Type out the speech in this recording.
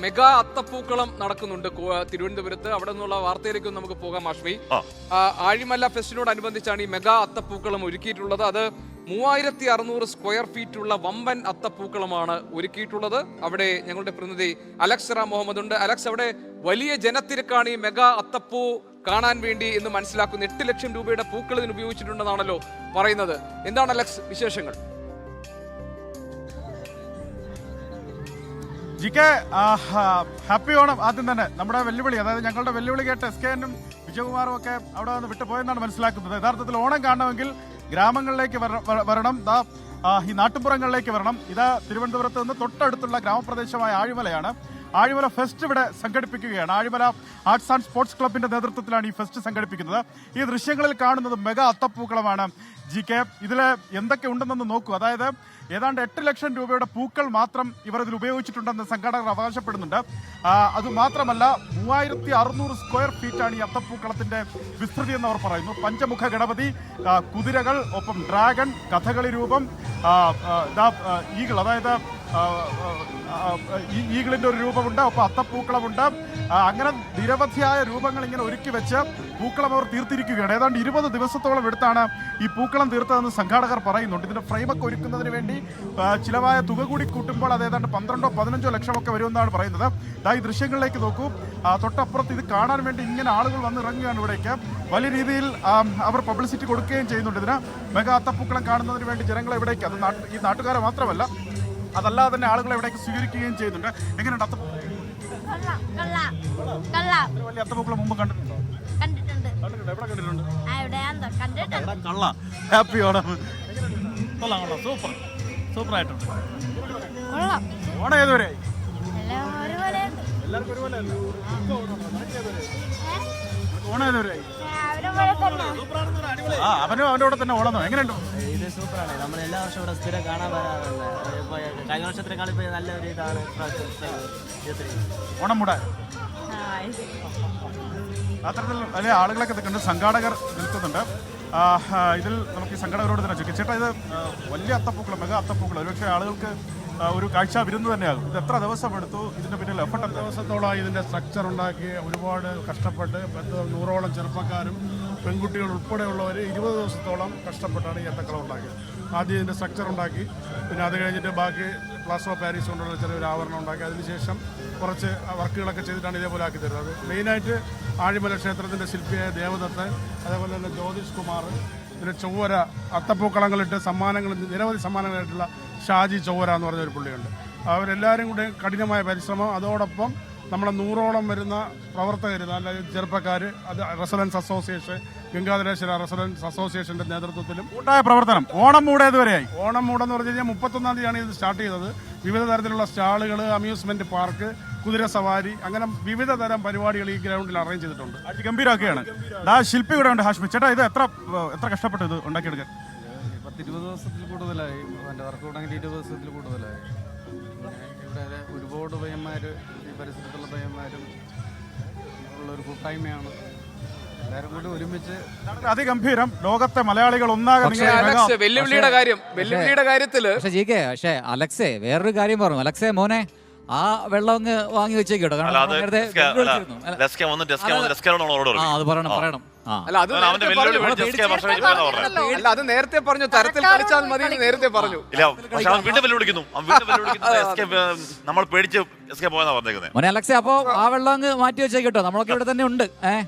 Mega അത്തപ്പൂക്കളം നടക്കുന്നുണ്ട് തിരുവനന്തപുരത്ത്. അവിടെ നിന്നുള്ള വാർത്തയിലേക്കും നമുക്ക് പോകാം. ആ, ആഴിമല്ല ഫെസ്റ്റിനോടനുബന്ധിച്ചാണ് ഈ മെഗാ അത്തപ്പൂക്കളം ഒരുക്കിയിട്ടുള്ളത്. അത് മൂവായിരത്തി അറുന്നൂറ് സ്ക്വയർ ഫീറ്റുള്ള വമ്പൻ അത്തപ്പൂക്കളമാണ് ഒരുക്കിയിട്ടുള്ളത്. അവിടെ ഞങ്ങളുടെ പ്രതിനിധി അലക്സ് റാം മുഹമ്മദ് ഉണ്ട്. അലക്സ് അവിടെ വലിയ ജനത്തിരക്കാണ് ഈ മെഗാ അത്തപ്പൂ കാണാൻ വേണ്ടി എന്ന് മനസ്സിലാക്കുന്ന എട്ട് ലക്ഷം രൂപയുടെ പൂക്കൾ ഇതിന് ഉപയോഗിച്ചിട്ടുണ്ടെന്നാണല്ലോ പറയുന്നത്. എന്താണ് അലക്സ് വിശേഷങ്ങൾ? ജി കെ ഹാപ്പി ഓണം ആദ്യം തന്നെ. നമ്മുടെ വെല്ലുവിളി അതായത് ഞങ്ങളുടെ വെല്ലുവിളി കേട്ട് എസ് കെ എനും വിജയകുമാറും ഒക്കെ അവിടെ നിന്ന് വിട്ടുപോയെന്നാണ് മനസ്സിലാക്കുന്നത്. യഥാർത്ഥത്തിൽ ഓണം കാണണമെങ്കിൽ ഗ്രാമങ്ങളിലേക്ക് വര- വര- വരണം. ദാ ഈ നാട്ടുപുറങ്ങളിലേക്ക് വരണം. ഇതാ തിരുവനന്തപുരത്ത് നിന്ന് തൊട്ടടുത്തുള്ള ഗ്രാമപ്രദേശമായ ആഴിമലയാണ്. ആഴിമല ഫെസ്റ്റ് ഇവിടെ സംഘടിപ്പിക്കുകയാണ്. ആഴിമല ആർട്സ് ആൻഡ് സ്പോർട്സ് ക്ലബിന്റെ നേതൃത്വത്തിലാണ് ഈ ഫെസ്റ്റ് സംഘടിപ്പിക്കുന്നത്. ഈ ദൃശ്യങ്ങളിൽ കാണുന്നത് മെഗാ അത്തപ്പൂക്കളമാണ്. ജി കെ ഇതിൽ എന്തൊക്കെ ഉണ്ടെന്നൊന്ന് നോക്കൂ. അതായത് ഏതാണ്ട് എട്ട് ലക്ഷം രൂപയുടെ പൂക്കൾ മാത്രം ഇവർ ഇതിൽ ഉപയോഗിച്ചിട്ടുണ്ടെന്ന് സംഘാടകർ അവകാശപ്പെടുന്നുണ്ട്. ആ, അത് മാത്രമല്ല മൂവായിരത്തി അറുന്നൂറ് സ്ക്വയർ ആണ് ഈ അത്തപ്പൂക്കളത്തിന്റെ വിസ്തൃതി എന്ന് അവർ പറയുന്നു. പഞ്ചമുഖ ഗണപതി കുതിരകൾ ഒപ്പം ഡ്രാഗൺ കഥകളി രൂപം ഈഗിൾ. അതായത് ഈഗിളിന്റെ ഒരു രൂപമുണ്ട് ഒപ്പം അത്തപ്പൂക്കളമുണ്ട്. അങ്ങനെ നിരവധിയായ രൂപങ്ങൾ ഇങ്ങനെ ഒരുക്കി വെച്ച് പൂക്കളം അവർ തീർത്തിരിക്കുകയാണ്. ഏതാണ്ട് ഇരുപത് ദിവസത്തോളം എടുത്താണ് ഈ പൂക്കളം തീർത്തതെന്ന് സംഘാടകർ പറയുന്നുണ്ട്. ഇതിന്റെ ഫ്രെയിമൊക്കെ ഒരുക്കുന്നതിന് വേണ്ടി ചിലവായ തുക കൂടി കൂട്ടുമ്പോൾ അത് ഏതാണ്ട് പന്ത്രണ്ടോ പതിനഞ്ചോ ലക്ഷമൊക്കെ വരുമെന്നാണ് പറയുന്നത്. ഇതാ ഈ ദൃശ്യങ്ങളിലേക്ക് നോക്കൂ. തൊട്ടപ്പുറത്ത് ഇത് കാണാൻ വേണ്ടി ഇങ്ങനെ ആളുകൾ വന്നിറങ്ങുകയാണ് ഇവിടേക്ക്. വലിയ രീതിയിൽ അവർ പബ്ലിസിറ്റി കൊടുക്കുകയും ചെയ്യുന്നുണ്ട് ഇതിന്. മെഗാ അത്തപ്പൂക്കളം കാണുന്നതിന് വേണ്ടി ജനങ്ങളെ ഇവിടേക്ക് അത് ഈ നാട്ടുകാരെ മാത്രമല്ല അതല്ലാതെ തന്നെ ആളുകളെ ഇവിടേക്ക് സ്വീകരിക്കുകയും ചെയ്യുന്നുണ്ട്. എങ്ങനെയുണ്ട് അത്ത വലിയ അത്തപ്പൂക്കളം മുമ്പ് കണ്ടിട്ടുണ്ടോ? കണ്ടിട്ടുണ്ട്. എവിടെ കണ്ടിട്ടുണ്ട്? കള്ള. ഹാപ്പി ഓണം കൊള്ളാം കൊള്ളാം. സൂപ്പർ. സൂപ്പർ ആയിട്ടുണ്ട് ഓണം ഏതുവരെ? എല്ലാവർക്കും ഒരുപോലെ ഓണം ഏതുവരെ? തന്നെ. ആ അവനും അവന്റെ കൂടെ തന്നെ ഓടുന്നു. എങ്ങനെയുണ്ട്? ഇത് സൂപ്പറാണ്. നമ്മൾ എല്ലാ വർഷവും ഇവിടെ സ്ഥിരം കാണാൻ വരാറുണ്ട്. കഴിഞ്ഞ വർഷത്തിനേക്കാൾ ഇപ്പൊ നല്ലൊരു ഇതാണ് ഇപ്രാവശ്യം ഇരുപത്തി ഓണം മൂടാൻ അത്തരത്തിൽ വലിയ ആളുകളൊക്കെ നിൽക്കുന്നുണ്ട് സംഘാടകർ നിൽക്കുന്നുണ്ട്. ഇതിൽ നമുക്ക് ഈ സംഘാടകരോട് തന്നെ ചോദിക്കാം. ചേട്ടാ ഇത് വലിയ അത്തപ്പൂക്കളം മെഗാ അത്തപ്പൂക്കളം ഒരുപക്ഷെ ആളുകൾക്ക് ഒരു കാഴ്ച വിരുന്ന് തന്നെയാകും. ഇത് എത്ര ദിവസം എടുത്തു? ഇതിന്റെ പിന്നിൽ എഫർട്ട് എത്ര ദിവസം ദിവസത്തോളം ഇതിന്റെ സ്ട്രക്ചർ ഉണ്ടാക്കി ഒരുപാട് കഷ്ടപ്പെട്ട് പത്ത് നൂറോളം ചെറുപ്പക്കാരും പെൺകുട്ടികൾ ഉൾപ്പെടെയുള്ളവർ ഇരുപത് ദിവസത്തോളം കഷ്ടപ്പെട്ടാണ് ഈ ഏത്തക്കളം ഉണ്ടാക്കിയത്. ആദ്യം ഇതിന്റെ സ്ട്രക്ചർ ഉണ്ടാക്കി പിന്നെ അത് കഴിഞ്ഞിട്ട് ബാക്കി പ്ലാസ്റ്റർ ഓഫ് പാരീസ് കൊണ്ടുള്ള ചെറിയൊരു ആവരണം ഉണ്ടാക്കി. അതിനുശേഷം കുറച്ച് വർക്കുകളൊക്കെ ചെയ്തിട്ടാണ് ഇതേപോലെ ആക്കി തരുന്നത്. മെയിനായിട്ട് ആഴിമല ക്ഷേത്രത്തിന്റെ ശില്പിയായ ദേവദത്ത് അതേപോലെ തന്നെ ജ്യോതിഷ് കുമാർ പിന്നെ ചൊവ്വര അത്തപ്പൂക്കളങ്ങളിട്ട് സമ്മാനങ്ങൾ നിരവധി സമ്മാനങ്ങളായിട്ടുള്ള ഷാജി ചൊവ്വര എന്ന് പറഞ്ഞ ഒരു പുള്ളിയുണ്ട്. അവരെല്ലാവരും കൂടെ കഠിനമായ പരിശ്രമം. അതോടൊപ്പം നമ്മളെ നൂറോളം വരുന്ന പ്രവർത്തകർ നല്ല ചെറുപ്പക്കാർ അത് റെസിഡൻസ് അസോസിയേഷൻ ഗംഗാധരേശ്വര റെസിഡൻസ് അസോസിയേഷന്റെ നേതൃത്വത്തിലും കൂട്ടായ പ്രവർത്തനം. ഓണം മൂടേത് വരെയായി. ഓണം മൂടെന്ന് പറഞ്ഞു കഴിഞ്ഞാൽ മുപ്പത്തൊന്നാം തീയതിയാണ് ഇത് സ്റ്റാർട്ട് ചെയ്തത്. വിവിധ തരത്തിലുള്ള സ്റ്റാളുകൾ അമ്യൂസ്മെന്റ് പാർക്ക് കുതിര സവാരി അങ്ങനെ വിവിധ തരം പരിപാടികൾ ഈ ഗ്രൗണ്ടിൽ അറേഞ്ച് ചെയ്തിട്ടുണ്ട്. ഗംഭീരമൊക്കെയാണ് ശില്പി ഇവിടെ ഉണ്ട് ഹാഷ്മി. ചേട്ടാ ഇത് എത്ര എത്ര കഷ്ടപ്പെട്ടു ഇത് ഉണ്ടാക്കിയെടുക്കാൻ? ഇരുപത് ദിവസത്തിൽ കൂടുതലായി. എന്റെ വർക്ക് തുടങ്ങിയിട്ട് ഇരുപത് ദിവസത്തിൽ കൂടുതലായി. ഇവിടെ ഒരുപാട് പയ്യന്മാർ ഈ പരിസരത്തുള്ള പയ്യന്മാരും ഉള്ളൊരു കൂട്ടായ്മയാണ്. എല്ലാവരും കൂടി ഒരുമിച്ച് അതിഗംഭീരം ലോകത്തെ മലയാളികൾ ഒന്നാകെ വെല്ലുവിളിയുടെ കാര്യം വെല്ലുവിളിയുടെ കാര്യത്തിൽ പക്ഷെ ജി കെ പക്ഷെ അലക്സേ വേറൊരു കാര്യം പറഞ്ഞു. അലക്സേ മോനെ ആ വെള്ളം അങ്ങ് വാങ്ങി വെച്ചേക്കട്ടോ കാരണം അത് നേരത്തെ അല്ല, ആ അത് പറയണം പറയണം. ആ. അല്ല അത് അവൻ അവന്റെ നേരത്തെ വെല്ലുവിളി പറഞ്ഞു. വിളിച്ച് ഡെസ്ക വർഷം കഴിഞ്ഞ് പറഞ്ഞു അല്ല അത് നേരത്തെ പറഞ്ഞു തരത്തിൽ കളിച്ചാൽ മതി എന്ന് നേരത്തെ പറഞ്ഞു. ഇല്ല പക്ഷെ അവൻ വീണ്ടും വെല്ലുവിളിക്കുന്നു. അവൻ വീണ്ടും വെല്ലുവിളിക്കുന്നു. എസ്കെ നമ്മൾ പേടിച്ച് എസ്കെ പോയെന്നാ പറഞ്ഞേക്കുന്നത് മോനെ അലക്സേ അപ്പോ ആ വെള്ളം അങ്ങ് മാറ്റി വെച്ചേക്കട്ടോ നമ്മളൊക്കെ ഇവിടെ തന്നെ ഉണ്ട്. ഏഹ്